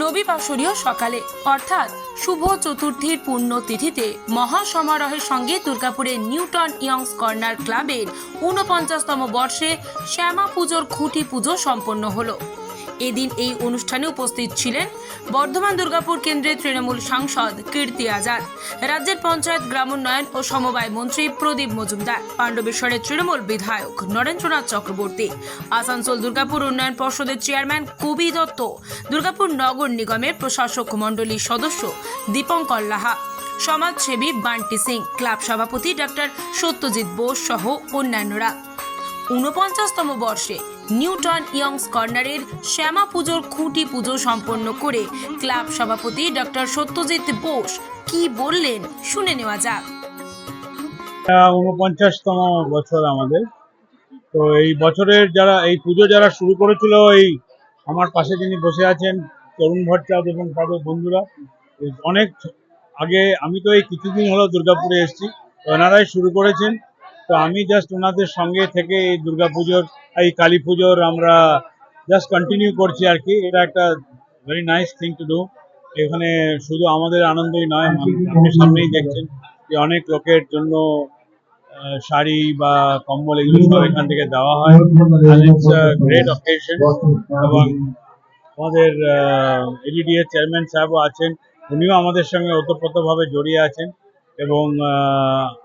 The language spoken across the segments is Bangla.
রবিবাসরীয় সকালে, অর্থাৎ শুভ চতুর্থীর পুণ্য তিথিতে মহাসমারোহের সঙ্গে দুর্গাপুরের নিউটন ইয়ংস কর্নার ক্লাবের ঊনপঞ্চাশতম বর্ষে শ্যামা পুজোর খুঁটি পুজো সম্পন্ন হলো। এদিন এই অনুষ্ঠানে উপস্থিত ছিলেন বর্ধমান দুর্গাপুর কেন্দ্রের তৃণমূল সাংসদ কীর্তি আজাদ, রাজ্যের পঞ্চায়েত গ্রামোন্নয়ন ও সমবায় মন্ত্রী প্রদীপ মজুমদার, পাণ্ডবেশ্বরের তৃণমূল বিধায়ক নরেন্দ্রনাথ চক্রবর্তী, আসানসোল দুর্গাপুর উন্নয়ন পর্ষদের চেয়ারম্যান কবি দত্ত, দুর্গাপুর নগর নিগমের প্রশাসক মণ্ডলীর সদস্য দীপঙ্কর লাহা, সমাজসেবী বান্টি সিং, ক্লাব সভাপতি ডক্টর সত্যজিৎ বোস সহ অন্যান্যরা। ঊনপঞ্চাশতম বর্ষে নিউটন ইয়ংস কর্নারের শ্যামা পুজোর খুঁটি পুজো সম্পন্ন করে ক্লাব সভাপতি ডক্টর সত্যজিৎ বোস কি বললেন শুনে নেওয়া যাক। উনপঞ্চাশতম বছর আমাদের। তো এই বছরের যারা, এই পুজো যারা শুরু করেছিল, এই আমার পাশে যিনি বসে আছেন, তরুণ ভট্টাচার্য এবং তাদের বন্ধুরা অনেক আগে আমি তো এই কিছুদিন হলো দুর্গাপুরে এসেছি। ওনারাই শুরু করেছেন। তো আমি জাস্ট ওনাদের সঙ্গে থেকে এই দুর্গাপুজোর এই কালী পুজোর আমরা জাস্ট কন্টিনিউ করছি আর কি। এটা একটা very nice thing to do এখানে শুধু আমাদের আনন্দই নয় আপনি সামনেই দেখছেন যে অনেক লোকের জন্য শাড়ি বা কম্বল এগুলো সব এখান থেকে দেওয়া হয়। গ্রেট অকেশন এবং আমাদের এডিডিএ চেয়ারম্যান সাহেবও আছেন। উনিও আমাদের সঙ্গে ওতপ্রোতভাবে জড়িয়ে আছেন। এবং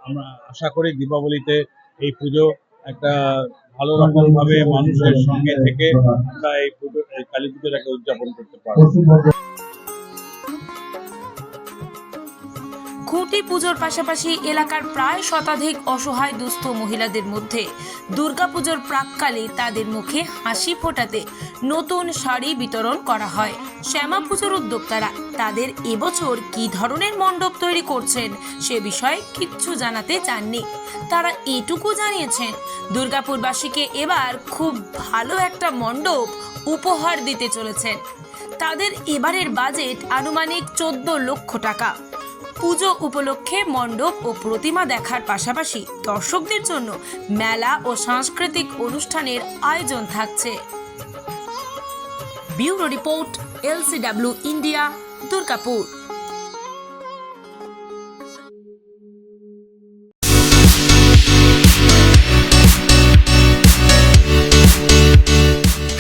আমরা আশা করি দীপাবলিতে এই পুজো একটা ভালো রকম ভাবে মানুষের সঙ্গে থেকে আমরা এই পুজো কালী পুজোটাকে উদযাপন করতে পারব। খুঁটি পুজোর পাশাপাশি এলাকার প্রায় শতাধিক অসহায় দুস্থ মহিলাদের মধ্যে দুর্গাপুজোর প্রাককালে তাদের মুখে হাসি ফোটাতে নতুন শাড়ি বিতরণ করা হয়। শ্যামা পুজোর উদ্যোক্তারা তাদের এবছর কি ধরনের মণ্ডপ তৈরি করছেন সে বিষয়ে কিচ্ছু জানাতে চাননি। তারা এটুকু জানিয়েছেন, দুর্গাপুরবাসীকে এবার খুব ভালো একটা মণ্ডপ উপহার দিতে চলেছেন। তাদের এবারের বাজেট আনুমানিক চোদ্দ লক্ষ টাকা। পুজো উপলক্ষে মণ্ডপ ও প্রতিমা দেখার পাশাপাশি দর্শকদের জন্য মেলা ও সাংস্কৃতিক অনুষ্ঠানের আয়োজন থাকছে। Bureau report, LCW, India, Durgapur.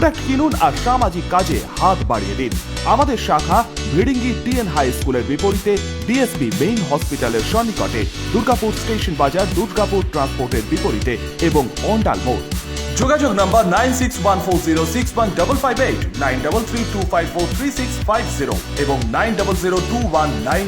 Product কিনুন আর সামাজিক কাজে হাত বাড়িয়ে দিন। আমাদের শাখা ভিড়িঙ্গি টিএন হাই স্কুলের বিপরীতে ডিএসবি মেইন হসপিটালের সন্নিকটে দুর্গাপুর স্টেশন বাজার দুর্গাপুর ট্রান্সপোর্টের বিপরীতে এবং অন্ডাল মোড়। যোগাযোগ নাম্বার নাইন এবং নাইন